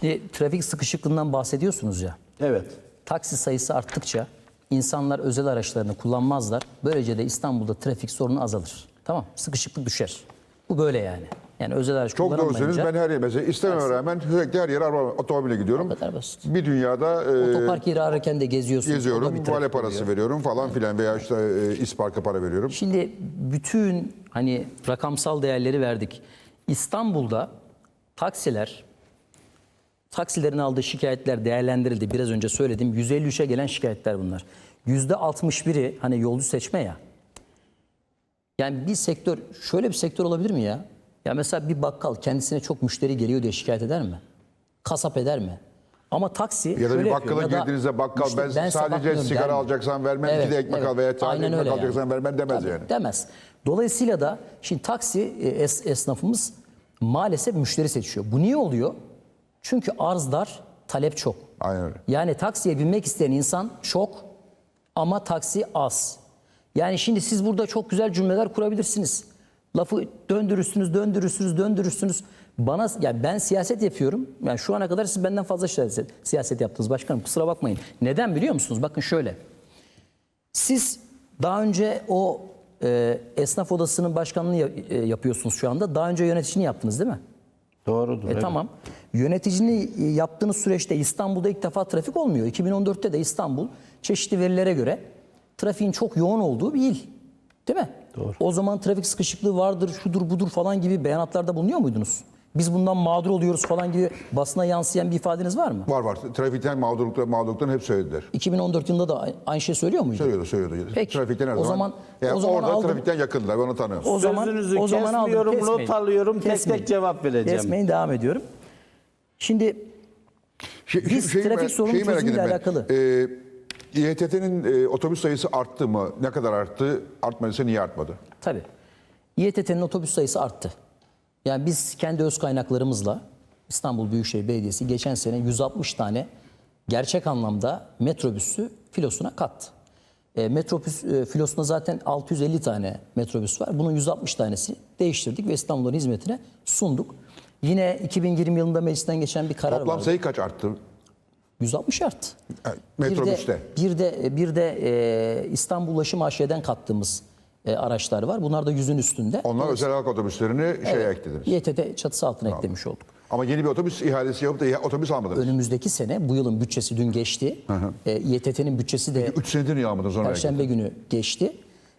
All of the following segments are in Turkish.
Şimdi trafik sıkışıklığından bahsediyorsunuz ya. Evet. Taksi sayısı arttıkça insanlar özel araçlarını kullanmazlar. Böylece de İstanbul'da trafik sorunu azalır. Tamam Sıkışıklık düşer. Bu böyle yani. Yani özel araç Çok doğru söylüyorsunuz. Ben her yere mesela istememe rağmen sürekli her yere araba, otomobile gidiyorum. O kadar basit. Bir dünyada e, otopark yeri ararken de bir geziyorum, vale parası oluyor. veriyorum falan filan veya işte e, isparka para veriyorum. Şimdi bütün hani rakamsal değerleri verdik. İstanbul'da taksiler taksilerin aldığı şikayetler değerlendirildi. Biraz önce söyledim. 153'e gelen şikayetler bunlar. %61'i hani yolcu seçme ya. Yani bir sektör şöyle bir sektör olabilir mi ya? Ya mesela bir bakkal kendisine çok müşteri geliyor diye şikayet eder mi? Kasap eder mi? Ama taksi Ya da bir yapıyor. bakkala Ya da girdiğinizde bakkal ben, size sadece der sigara alacaksan vermem, iki de ekmek al veya tane ekmek öyle alacaksan yani. vermem demez Tabii, yani. Demez. Dolayısıyla da şimdi taksi e, es, esnafımız maalesef müşteri seçiyor. Bu niye oluyor? Çünkü arz dar, talep çok. Aynen öyle. Yani taksiye binmek isteyen insan çok ama taksi az. Yani şimdi siz burada çok güzel cümleler kurabilirsiniz. Lafı döndürürsünüz, döndürürsünüz, döndürürsünüz. Bana yani ben siyaset yapıyorum. Yani şu ana kadar siz benden fazla siyaset, siyaset yaptınız başkanım. Kusura bakmayın. Neden biliyor musunuz? Bakın şöyle. Siz daha önce o e, esnaf odasının başkanlığını ya- e, yapıyorsunuz şu anda. Daha önce yöneticini yaptınız değil mi? Doğrudur. E evet. tamam. Yöneticini e, yaptığınız süreçte İstanbul'da ilk defa trafik olmuyor. 2014'te de İstanbul çeşitli verilere göre trafiğin çok yoğun olduğu bir il. Değil mi? Doğru. O zaman trafik sıkışıklığı vardır, şudur budur falan gibi beyanatlarda bulunuyor muydunuz? Biz bundan mağdur oluyoruz falan gibi basına yansıyan bir ifadeniz var mı? Var var. Trafikten mağdurluklar, mağdurluklarını hep söylediler. 2014 yılında da aynı şey söylüyor muydu? Söylüyordu, söylüyordu. Peki. Trafikten her O zaman. zaman- yani o zaman orada aldım. trafikten yakındılar. Ben onu tanıyorum. O zaman Sözünüzü o zaman aldım. kesmiyorum, not Kesmeyin. alıyorum, tek Kesmeyin. tek cevap vereceğim. Kesmeyin devam ediyorum. Şimdi Şey- Biz şeyi trafik sorunu çözümüyle alakalı. Ee, İETT'nin e, otobüs sayısı arttı mı? Ne kadar arttı? Artmadıysa niye artmadı? Tabii. İETT'nin otobüs sayısı arttı. Yani biz kendi öz kaynaklarımızla İstanbul Büyükşehir Belediyesi geçen sene 160 tane gerçek anlamda metrobüsü filosuna kattı. E, metrobüs e, filosunda zaten 650 tane metrobüs var. Bunun 160 tanesi değiştirdik ve İstanbul'un hizmetine sunduk. Yine 2020 yılında meclisten geçen bir karar Toplam var. sayı kaç arttı? 160 arttı. Yani metrobüste. Bir de bir de, bir de e, İstanbul Ulaşım AŞ'den kattığımız e, araçlar var. Bunlar da yüzün üstünde. Onlar özel halk otobüslerini şeye eklediniz. İETT çatısı altına eklemiş olduk. Ama yeni bir otobüs ihalesi yapıp da otobüs almadınız. Önümüzdeki sene bu yılın bütçesi dün geçti. E, İETT'nin bütçesi de 3 senedir niye almadınız. Perşembe günü geçti.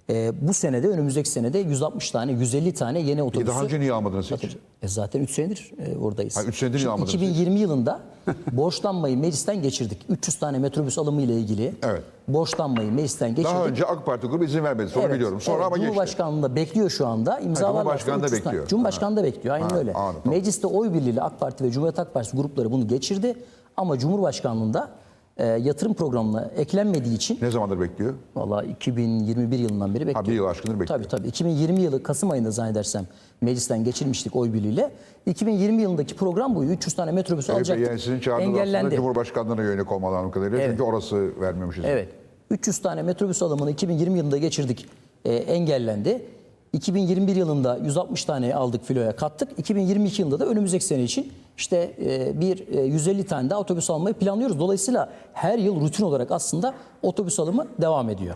E, bu senede önümüzdeki senede 160 tane 150 tane yeni otobüsü. Daha önce niye almadınız hiç? E, zaten 3 senedir e, oradayız. Ha, üç senedir niye almadınız 2020 yılında borçlanmayı meclisten geçirdik. 300 tane metrobüs alımı ile ilgili Evet. borçlanmayı meclisten geçirdik. Daha önce AK Parti grubu izin vermedi. Sonra Evet, biliyorum. Sonra evet, ama geçti. Cumhurbaşkanlığında bekliyor şu anda. İmzalarla Cumhurbaşkanı da 300 tane- bekliyor. Cumhurbaşkanı da bekliyor. Aynen Ha, öyle. anladım. Mecliste oy birliğiyle AK Parti ve Cumhuriyet Halk Partisi grupları bunu geçirdi. Ama Cumhurbaşkanlığında e, yatırım programına eklenmediği için Ne zamandır bekliyor? Valla 2021 yılından beri bekliyor. bir yıl aşkındır bekliyor. Tabii tabii. 2020 yılı Kasım ayında zannedersem meclisten geçirmiştik oy birliğiyle. 2020 yılındaki program bu. 300 tane metrobüs alacaktık. Yani sizin çağrınız aslında. Cumhurbaşkanlığına yönelik olmalı anladığım kadarıyla. Evet. Çünkü orası vermemiş izin. Evet. 300 tane metrobüs alımını 2020 yılında geçirdik. E, engellendi. 2021 yılında 160 tane aldık filoya kattık. 2022 yılında da önümüzdeki sene için işte e, bir e, 150 tane daha otobüs almayı planlıyoruz. Dolayısıyla her yıl rutin olarak aslında otobüs alımı devam ediyor.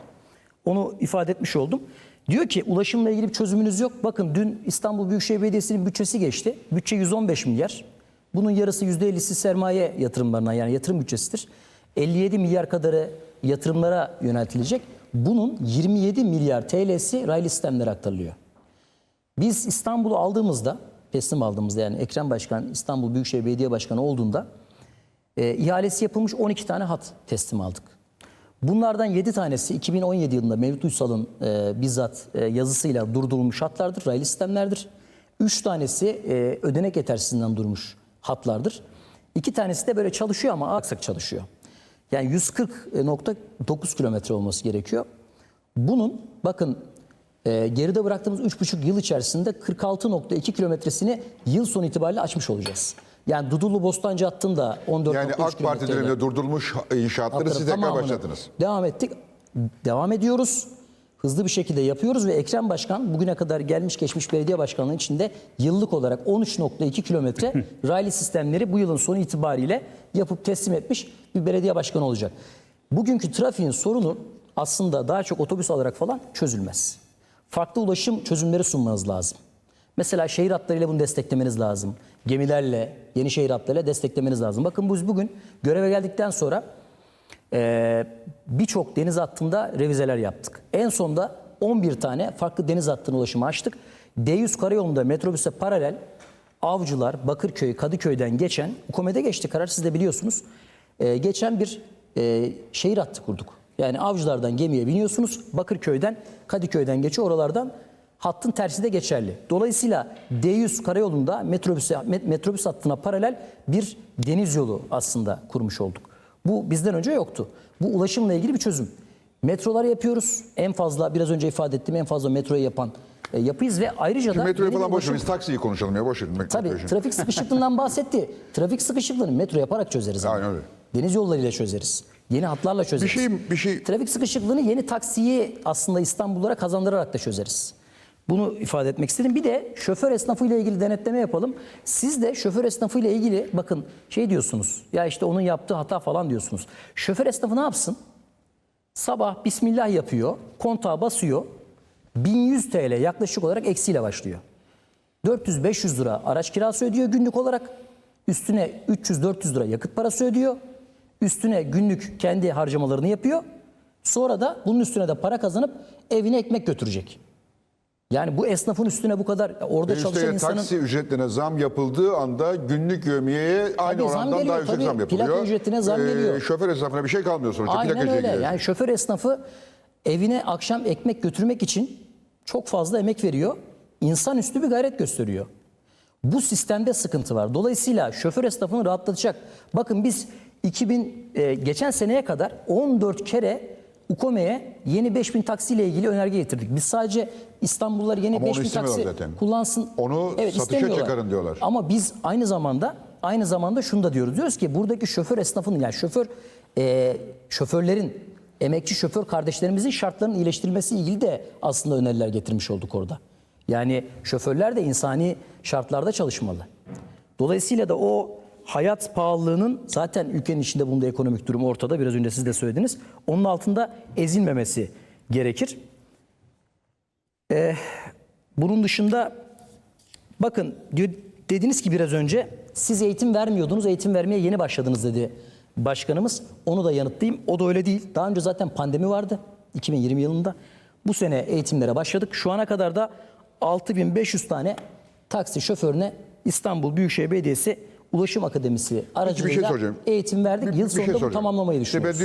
Onu ifade etmiş oldum. Diyor ki ulaşımla ilgili bir çözümünüz yok. Bakın dün İstanbul Büyükşehir Belediyesi'nin bütçesi geçti. Bütçe 115 milyar. Bunun yarısı %50'si sermaye yatırımlarına yani yatırım bütçesidir. 57 milyar kadarı yatırımlara yöneltilecek. Bunun 27 milyar TL'si raylı sistemlere aktarılıyor. Biz İstanbul'u aldığımızda, teslim aldığımızda yani Ekrem Başkan İstanbul Büyükşehir Belediye Başkanı olduğunda e, ihalesi yapılmış 12 tane hat teslim aldık. Bunlardan 7 tanesi 2017 yılında Mevlüt Uysal'ın e, bizzat e, yazısıyla durdurulmuş hatlardır, raylı sistemlerdir. 3 tanesi e, ödenek yetersizliğinden durmuş hatlardır. 2 tanesi de böyle çalışıyor ama aksak çalışıyor. Yani 140.9 kilometre olması gerekiyor. Bunun bakın e, geride bıraktığımız 3,5 yıl içerisinde 46.2 kilometresini yıl sonu itibariyle açmış olacağız. Yani Dudullu Bostancı hattında 14.3 Yani AK Parti döneminde durdurulmuş inşaatları siz tekrar başlattınız. Devam ettik. Devam ediyoruz. Hızlı bir şekilde yapıyoruz ve Ekrem Başkan bugüne kadar gelmiş geçmiş belediye başkanlığı içinde yıllık olarak 13.2 kilometre raylı sistemleri bu yılın sonu itibariyle yapıp teslim etmiş bir belediye başkanı olacak. Bugünkü trafiğin sorunu aslında daha çok otobüs alarak falan çözülmez. Farklı ulaşım çözümleri sunmanız lazım. Mesela şehir hatlarıyla bunu desteklemeniz lazım. Gemilerle, yeni şehir hatlarıyla desteklemeniz lazım. Bakın biz bugün göreve geldikten sonra ee, birçok deniz hattında revizeler yaptık. En sonda 11 tane farklı deniz hattına ulaşımı açtık. D100 karayolunda metrobüse paralel Avcılar, Bakırköy, Kadıköy'den geçen, UKOME'de geçti karar siz de biliyorsunuz. Ee, geçen bir e, şehir hattı kurduk. Yani Avcılar'dan gemiye biniyorsunuz, Bakırköy'den, Kadıköy'den geçiyor, oralardan hattın tersi de geçerli. Dolayısıyla D100 karayolunda metrobüse, met- metrobüs hattına paralel bir deniz yolu aslında kurmuş olduk. Bu bizden önce yoktu. Bu ulaşımla ilgili bir çözüm. Metrolar yapıyoruz. En fazla biraz önce ifade ettiğim en fazla metroyu yapan e, yapıyız ve ayrıca da Metroyu falan boş ver. ulaşım- Biz taksiyi konuşalım ya boş verin. Tabii için. trafik sıkışıklığından bahsetti. Trafik sıkışıklığını metro yaparak çözeriz. Aynen öyle. Deniz yollarıyla çözeriz. Yeni hatlarla çözeriz. Bir şey- bir şey- Trafik sıkışıklığını yeni taksiyi aslında İstanbullulara kazandırarak da çözeriz. Bunu ifade etmek istedim. Bir de şoför esnafıyla ilgili denetleme yapalım. Siz de şoför esnafıyla ilgili bakın şey diyorsunuz. Ya işte onun yaptığı hata falan diyorsunuz. Şoför esnafı ne yapsın? Sabah Bismillah yapıyor, kontağa basıyor. 1100 TL yaklaşık olarak eksiyle başlıyor. 400-500 lira araç kirası ödüyor günlük olarak. Üstüne 300-400 lira yakıt parası ödüyor. Üstüne günlük kendi harcamalarını yapıyor. Sonra da bunun üstüne de para kazanıp evine ekmek götürecek. Yani bu esnafın üstüne bu kadar orada çalışan Üstelik insanın... taksi ücretlerine zam yapıldığı anda günlük yövmiyeye aynı Tabii orandan geliyor, daha yüksek zam yapılıyor. Plaka ücretine zam geliyor. Şoför esnafına bir şey kalmıyor sonuçta. Aynen öyle. gidiyor. Yani şoför esnafı evine akşam ekmek götürmek için çok fazla emek veriyor. İnsanüstü bir gayret gösteriyor. Bu sistemde sıkıntı var. Dolayısıyla şoför esnafını rahatlatacak. Bakın biz 2000 e, geçen seneye kadar 14 kere UKOME'ye yeni 5000 taksiyle ilgili önerge getirdik. Biz sadece İstanbullular yeni Ama onu 5000 taksi zaten. kullansın. Onu satışa istemiyorlar. çıkarın diyorlar. Ama biz aynı zamanda aynı zamanda şunu da diyoruz. Diyoruz ki buradaki şoför esnafının yani şoför e, şoförlerin emekçi şoför kardeşlerimizin şartlarının iyileştirilmesi ilgili de aslında öneriler getirmiş olduk orada. Yani şoförler de insani şartlarda çalışmalı. Dolayısıyla da o hayat pahalılığının zaten ülkenin içinde bulunduğu ekonomik durum ortada. Biraz önce siz de söylediniz. Onun altında ezilmemesi gerekir. Bunun dışında bakın dediniz ki biraz önce siz eğitim vermiyordunuz, eğitim vermeye yeni başladınız dedi başkanımız. Onu da yanıtlayayım. O da öyle değil. Daha önce zaten pandemi vardı 2020 yılında. Bu sene eğitimlere başladık. Şu ana kadar da 6500 tane taksi şoförüne İstanbul Büyükşehir Belediyesi Ulaşım Akademisi aracılığıyla soracağım. eğitim verdik. Bir- Yıl bir şey sonunda bu soracağım. tamamlamayı İşte ben düşünüyoruz.